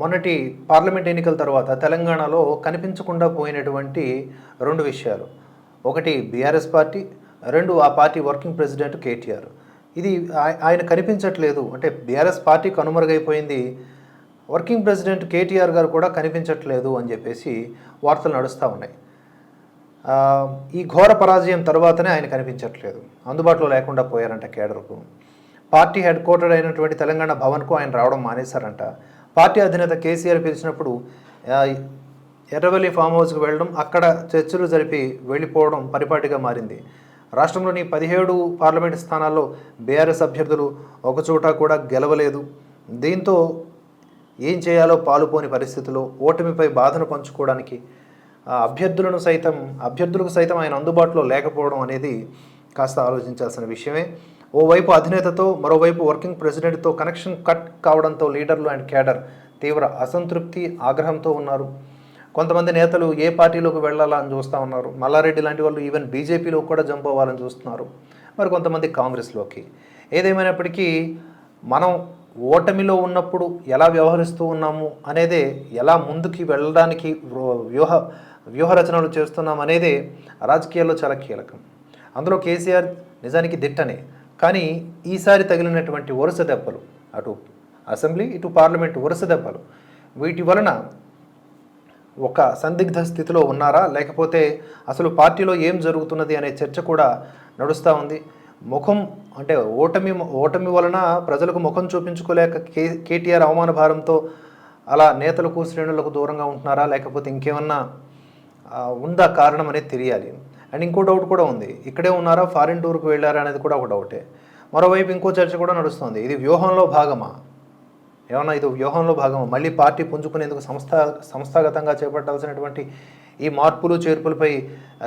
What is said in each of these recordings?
మొన్నటి పార్లమెంట్ ఎన్నికల తర్వాత తెలంగాణలో కనిపించకుండా పోయినటువంటి రెండు విషయాలు. ఒకటి బీఆర్ఎస్ పార్టీ రెండు ఆ పార్టీ వర్కింగ్ ప్రెసిడెంట్ కేటీఆర్. ఇది ఆయన కనిపించట్లేదు. అంటే బీఆర్ఎస్ పార్టీ కనుమరుగైపోయింది. వర్కింగ్ ప్రెసిడెంట్ కేటీఆర్ గారు కూడా కనిపించట్లేదు అని చెప్పేసి వార్తలు నడుస్తూ ఉన్నాయి. ఈ ఘోర పరాజయం తర్వాతనే ఆయన కనిపించట్లేదు. అందుబాటులో లేకుండా పోయారంట కేడర్కు. పార్టీ హెడ్ క్వార్టర్ అయినటువంటి తెలంగాణ భవన్కు ఆయన రావడం మానేశారంట. పార్టీ అధినేత కేసీఆర్ పిలిచినప్పుడు ఎర్రవెల్లి ఎర్రవల్లి ఫామ్ హౌస్కి వెళ్ళడం అక్కడ చర్చలు జరిపి వెళ్ళిపోవడం పరిపాటిగా మారింది. రాష్ట్రంలోని పదిహేడు పార్లమెంట్ స్థానాల్లో బీఆర్ఎస్ అభ్యర్థులు ఒకచోట కూడా గెలవలేదు. దీంతో ఏం చేయాలో పాలుపోని పరిస్థితిలో ఓటమిపై బాధను పంచుకోవడానికి అభ్యర్థులను సైతం అభ్యర్థులకు సైతం ఆయన అందుబాటులో లేకపోవడం అనేది కాస్త ఆలోచించాల్సిన విషయమే. ఓవైపు అధినేతతో మరోవైపు వర్కింగ్ ప్రెసిడెంట్తో కనెక్షన్ కట్ కావడంతో లీడర్లు అండ్ క్యాడర్ తీవ్ర అసంతృప్తి ఆగ్రహంతో ఉన్నారు. కొంతమంది నేతలు ఏ పార్టీలోకి వెళ్ళాలని చూస్తూ ఉన్నారు. మల్లారెడ్డి లాంటి వాళ్ళు ఈవెన్ బీజేపీలో కూడా జంప్ అవ్వాలని చూస్తున్నారు. మరి కొంతమంది కాంగ్రెస్లోకి. ఏదేమైనప్పటికీ మనం ఓటమిలో ఉన్నప్పుడు ఎలా వ్యవహరిస్తూ ఉన్నాము అనేదే ఎలా ముందుకి వెళ్ళడానికి వ్యూహ- వ్యూహ రచనలు చేస్తున్నాం అనేదే రాజకీయాల్లో చాలా కీలకం. అందులో కేసీఆర్ నిజానికి దిట్టనే. కానీ ఈసారి తగిలినటువంటి వరుస దెబ్బలు అటు అసెంబ్లీ ఇటు పార్లమెంట్ వరుస దెబ్బలు వీటి వలన ఒక సందిగ్ధ స్థితిలో ఉన్నారా? లేకపోతే అసలు పార్టీలో ఏం జరుగుతున్నది అనే చర్చ కూడా నడుస్తూ ఉంది. ముఖం అంటే ఓటమి ఓటమి వలన ప్రజలకు ముఖం చూపించుకోలేక కే కేటీఆర్ అవమాన భారంతో అలా నేతలకు శ్రేణులకు దూరంగా ఉంటున్నారా? లేకపోతే ఇంకేమన్నా ఉందా కారణం అనేది తెలియాలి. అండ్ ఇంకో డౌట్ కూడా ఉంది. ఇక్కడే ఉన్నారా? ఫారిన్ టూర్కి వెళ్ళారా అనేది కూడా ఒక డౌటే. మరోవైపు ఇంకో చర్చ కూడా నడుస్తుంది. ఇది వ్యూహంలో భాగమా? ఏమన్నా ఇది వ్యూహంలో భాగం మళ్ళీ పార్టీ పుంజుకునేందుకు సంస్థ సంస్థాగతంగా చేపట్టాల్సినటువంటి ఈ మార్పులు చేర్పులపై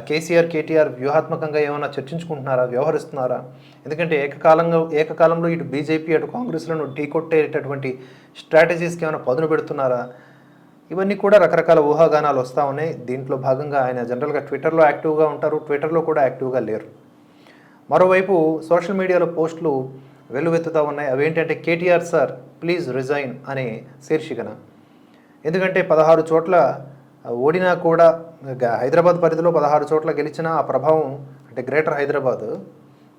కేసీఆర్ కేటీఆర్ వ్యూహాత్మకంగా ఏమైనా చర్చించుకుంటున్నారా? వ్యవహరిస్తున్నారా? ఎందుకంటే ఏకకాలంలో ఏకకాలంలో ఇటు బీజేపీ అటు కాంగ్రెస్లను ఢీకొట్టేటటువంటి స్ట్రాటజీస్కి ఏమైనా పదును పెడుతున్నారా? ఇవన్నీ కూడా రకరకాల ఊహాగానాలు వస్తూ ఉన్నాయి. దీంట్లో భాగంగా ఆయన జనరల్గా ట్విట్టర్లో యాక్టివ్గా ఉంటారు. ట్విట్టర్లో కూడా యాక్టివ్గా లేరు. మరోవైపు సోషల్ మీడియాలో పోస్టులు వెల్లువెత్తుతూ ఉన్నాయి. అవేంటంటే కేటీఆర్ సార్ ప్లీజ్ రిజైన్ అనే శీర్షికన. ఎందుకంటే పదహారు చోట్ల ఓడినా కూడా హైదరాబాద్ పరిధిలో పదహారు చోట్ల గెలిచినా ఆ ప్రభావం అంటే గ్రేటర్ హైదరాబాద్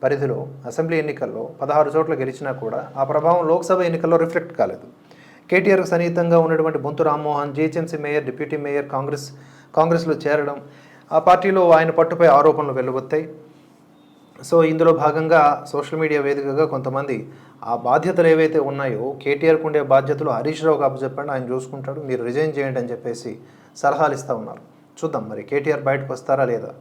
పరిధిలో అసెంబ్లీ ఎన్నికల్లో పదహారు చోట్ల గెలిచినా కూడా ఆ ప్రభావం లోక్సభ ఎన్నికల్లో రిఫ్లెక్ట్ కాలేదు. కేటీఆర్కు సన్నిహితంగా ఉన్నటువంటి Bonthu Rammohan GHMC mayor deputy mayor Congress కాంగ్రెస్లో చేరడం ఆ పార్టీలో ఆయన పట్టుపై ఆరోపణలు వెలువత్తాయి సో ఇందులో భాగంగా సోషల్ మీడియా వేదికగా కొంతమంది ఆ బాధ్యతలు ఏవైతే ఉన్నాయో కేటీఆర్కు ఉండే బాధ్యతలు హరీష్ రావుకి అప్పచెప్పండి ఆయన చూసుకుంటాడు మీరు రిజైన్ చేయండి అని చెప్పేసి సలహాలు ఇస్తూ ఉన్నారు. చూద్దాం మరి కేటీఆర్ బయటకు వస్తారా లేదా?